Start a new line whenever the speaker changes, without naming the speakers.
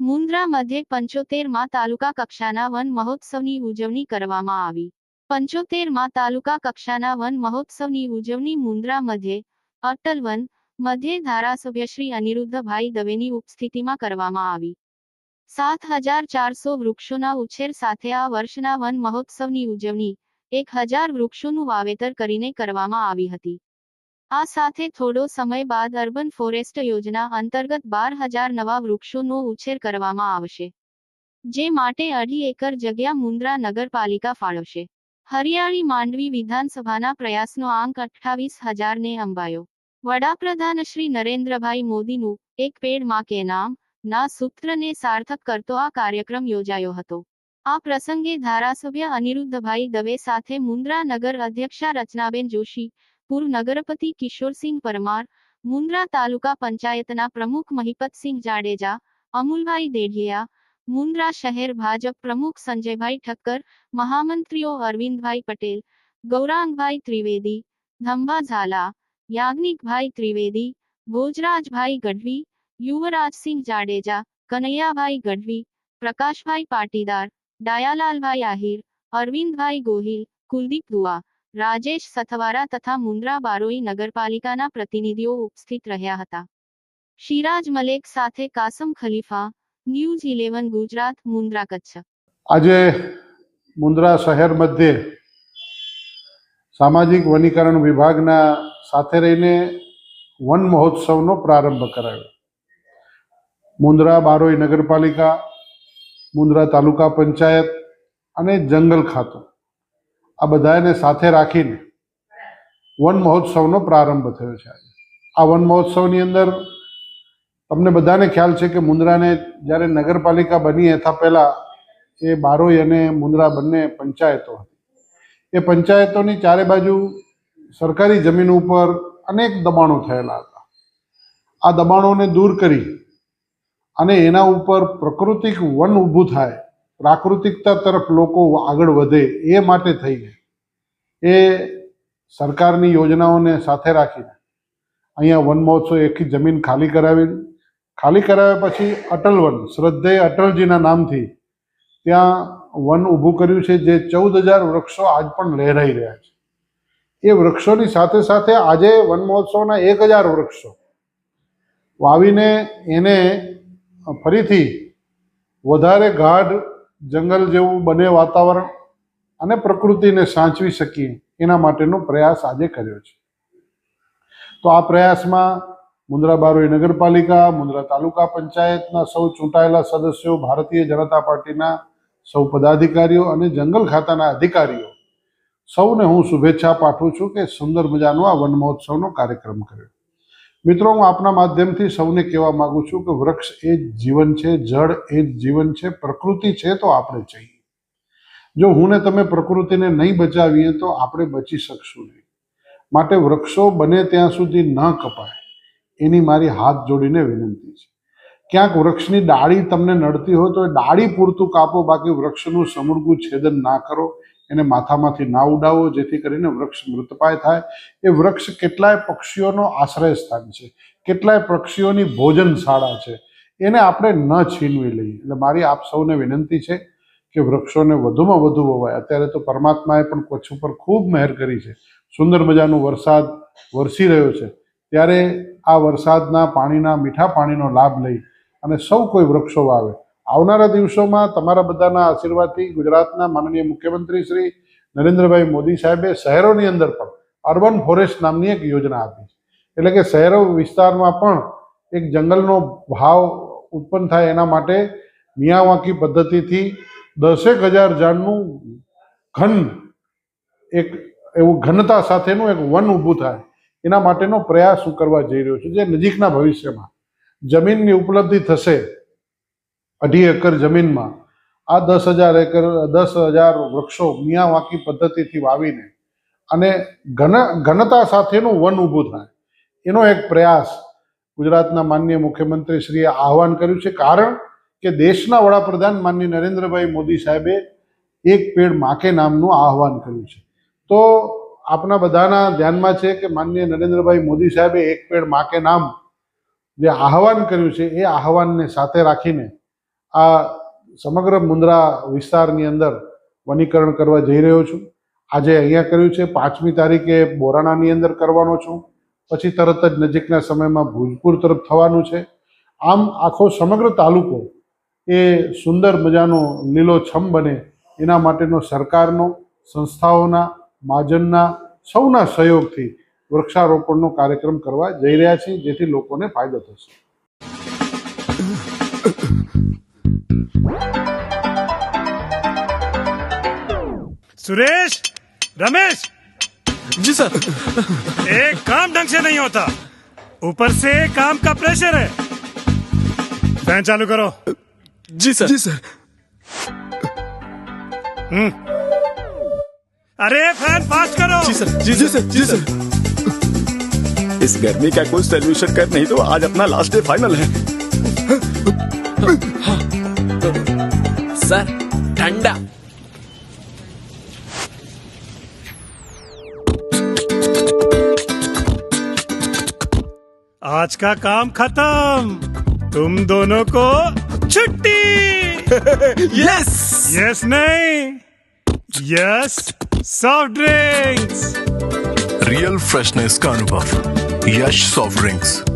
મુન્દ્રા મધ્યે પંચોતેરમાં તાલુકા કક્ષાના વન મહોત્સવની ઉજવણી કરવામાં આવી. પંચોતેરમાં તાલુકા કક્ષાના વન મહોત્સવની ઉજવણી મુન્દ્રા મધ્ય અટલ વન મધ્ય ધારાસભ્ય શ્રી અનિરુદ્ધભાઈ દવેની ઉપસ્થિતિમાં કરવામાં આવી. સાત હજાર ચારસો વૃક્ષોના ઉછેર સાથે આ વર્ષના વન મહોત્સવની ઉજવણી એક હજાર વૃક્ષોનું વાવેતર કરીને કરવામાં આવી હતી. આ સાથે થોડો સમય બાદ અર્બન ફોરેસ્ટ યોજના અંતર્ગત બાર હજાર નવા વૃક્ષોનો ઉછેર કરવામાં આવશે, જે માટે અઢી એકર જગ્યા મુન્દ્રા નગરપાલિકા ફાળવશે. હરિયાળી માંડવી વિધાનસભાના પ્રયાસનો આંક અઠ્ઠાવીસ હજારને અંબાયો. વડાપ્રધાન શ્રી નરેન્દ્રભાઈ મોદીનું એક પેડમાં કે નામ, ના સૂત્રને સાર્થક કરતો આ કાર્યક્રમ યોજાયો હતો. આ પ્રસંગે ધારાસભ્ય અનિરુદ્ધભાઈ દવે સાથે મુન્દ્રા નગર અધ્યક્ષા રચનાબેન જોશી, પૂર્વ નગરપતિ કિશોરસિંહ પરમાર, મુન્દ્રા તાલુકા પંચાયતના પ્રમુખ મહિપતસિંહ જાડેજા, અમુલભાઈ દેઢિયા, મુન્દ્રા શહેર ભાજપ પ્રમુખ સંજયભાઈ ઠક્કર, મહામંત્રીઓ અરવિંદભાઈ પટેલ, ગૌરાંગભાઈ ત્રિવેદી ધંભા ઝાલા યાજ્ઞિકભાઈ ત્રિવેદી, ભોજરાજભાઈ ગઢવી, યુવરાજસિંહ જાડેજા, કનૈયાભાઈ ગઢવી, પ્રકાશભાઈ પાટીદાર ડાયાલાલભાઈ આહિર, અરવિંદભાઈ ગોહિલ, કુલદીપ દુઆ રાજેશ સથવારા તથા મુન્દ્રા બારોઈ નગરપાલિકાના પ્રતિનિધિઓ ઉપસ્થિત રહ્યા હતા. શિરાજ મલેક સાથે કાસમ ખલીફા, ન્યૂઝ ઇલેવન ગુજરાત, મુન્દ્રા કચ્છ.
આજે મુન્દ્રા શહેર મધ્યે સામાજિક વનીકરણ વિભાગના સાથે રહીને વન મહોત્સવનો પ્રારંભ કરાયો. મુન્દ્રા બારોઈ નગરપાલિકા મુન્દ્રા તાલુકા પંચાયત અને જંગલ ખાતું. આ બધાને સાથે રાખીને વન મહોત્સવનો પ્રારંભ થયો છે આજે. આ વન મહોત્સવની અંદર તમને બધાને ખ્યાલ છે કે મુન્દ્રાને જ્યારે નગરપાલિકા બની હતા પહેલાં એ બારોઈ અને મુન્દ્રા બંને પંચાયતો હતી. એ પંચાયતોની ચારે બાજુ સરકારી જમીન ઉપર અનેક દબાણો થયેલા હતા. આ દબાણોને દૂર કરી અને એના ઉપર પ્રકૃતિક વન ઊભું થાય, પ્રાકૃતિકતા તરફ લોકો આગળ વધે, એ માટે થઈને એ સરકારની યોજનાઓને સાથે રાખીને અહીંયા વન મહોત્સવ એકી જમીન ખાલી કરાવી, ખાલી કરાવ્યા પછી અટલ વન, શ્રદ્ધેય અટલજીના નામથી ત્યાં વન ઊભું કર્યું છે, જે ચૌદ હજાર વૃક્ષો આજ પણ લહેરાઈ રહ્યા છે. એ વૃક્ષોની સાથે સાથે આજે વન મહોત્સવના એક હજાર વૃક્ષો વાવીને એને ફરીથી વધારે ગાઢ જંગલ જેવું બને વાતાવરણ અને પ્રકૃતિને સાચવી શકીએ, એના માટેનો પ્રયાસ આજે કર્યો છે. તો આ પ્રયાસમાં મુન્દ્રા બારોઈ નગરપાલિકા, મુન્દ્રા તાલુકા પંચાયતના સૌ ચૂંટાયેલા સદસ્યો, ભારતીય જનતા પાર્ટીના સૌ પદાધિકારીઓ અને જંગલ ખાતાના અધિકારીઓ, સૌને હું શુભેચ્છા પાઠવું છું કે સુંદર મજાનો આ વન મહોત્સવનો કાર્યક્રમ કર્યો. મિત્રો, હું આપના માધ્યમથી સૌને કહેવા માંગુ છું કે વૃક્ષ એ જ જીવન છે, જળ એ જ જીવન છે, પ્રકૃતિ છે તો આપણે જઈએ. જો હું ને તમે પ્રકૃતિને નહીં બચાવીએ તો આપણે બચી શકશું નહીં. માટે વૃક્ષો બને ત્યાં સુધી ન કપાય. એની મારી હાથ જોડીને વિનંતી છે. ક્યાંક વૃક્ષની ડાળી તમને નડતી હોય તો એ ડાળી પૂરતું કાપો, બાકી વૃક્ષનું સમૂળગું છેદન ના કરો. એને માથામાંથી ના ઉડાવો, જેથી કરીને વૃક્ષ મૃતપાય થાય. એ વૃક્ષ કેટલાય પક્ષીઓનો આશ્રય સ્થાન છે, કેટલાય પક્ષીઓની ભોજનશાળા છે. એને આપણે ન છીનવી લઈએ. એટલે મારી આપ સૌને વિનંતી છે કે વૃક્ષોને વધુમાં વધુ વવાય. અત્યારે તો પરમાત્માએ પણ કચ્છ ઉપર ખૂબ મહેર કરી છે. સુંદર મજાનો વરસાદ વરસી રહ્યો છે. ત્યારે આ વરસાદના પાણીના મીઠા પાણીનો લાભ લઈ અને સૌ કોઈ વૃક્ષો વાવે. આવનારા દિવસોમાં તમારા બધાના આશીર્વાદથી ગુજરાતના માનનીય મુખ્યમંત્રી શ્રી નરેન્દ્રભાઈ મોદી સાહેબે શહેરોની અંદર પણ અર્બન ફોરેસ્ટ નામની એક યોજના આપી છે. એટલે કે શહેરો વિસ્તારમાં પણ એક જંગલનો ભાવ ઉત્પન્ન થાય એના માટે મિયાવાકી પદ્ધતિથી દસેક હજાર ઝાડનું ઘન એક એવું ઘનતા સાથેનું એક વન ઊભું થાય. એના માટેનો પ્રયાસ હું કરવા જઈ રહ્યો છું, જે નજીકના ભવિષ્યમાં. જમીનની ઉપલબ્ધિ થશે અઢી એકર જમીનમાં. આ દસ હજાર એકર, દસ હજાર વૃક્ષો મિયાવાકી પદ્ધતિથી વાવીને અને ઘન, ઘનતા સાથેનું વન ઊભું થાય. એનો એક પ્રયાસ ગુજરાતના માનનીય મુખ્યમંત્રી શ્રીએ આહવાન કર્યું છે. કારણ કે દેશના વડાપ્રધાન માનનીય નરેન્દ્રભાઈ મોદી સાહેબે એક પેડ માકે નામનું આહવાન કર્યું છે. તો આપણા બધાના ધ્યાનમાં છે કે માનનીય નરેન્દ્રભાઈ મોદી સાહેબે એક પેડ માકે નામ જે આહવાન કર્યું છે, એ આહવાનને સાથે રાખીને આ સમગ્ર મુન્દ્રા વિસ્તારની અંદર વનીકરણ કરવા જઈ રહ્યો છું. આજે અહીંયા કર્યું છે, પાંચમી તારીખે બોરાણાની અંદર કરવાનો છું. પછી તરત જ નજીકના સમયમાં ભૂજપુર તરફ થવાનું છે. આમ આખો સમગ્ર તાલુકો એ સુંદર મજાનો લીલોછમ બને એના માટેનો સરકારનો, સંસ્થાઓના, મહાજનના સૌના સહયોગથી વૃક્ષારોપણનો કાર્યક્રમ કરવા જઈ રહ્યા છીએ જેથી લોકોને ફાયદો થશે
सुरेश रमेश
जी सर
एक काम ढंग से नहीं होता ऊपर से काम का प्रेशर है फैन चालू करो
जी सर जी सर
अरे फैन फास्ट करो
जी सर जी जी सर जी सर इस गर्मी का कोई सोल्यूशन कर नहीं तो आज अपना लास्ट डे फाइनल है।
सर ठंडा।
आज का काम खत्म। तुम दोनों को छुट्टी।
यस
यस नहीं। Yes soft drinks
real freshness का अनुभव। Yash Soft Drinks.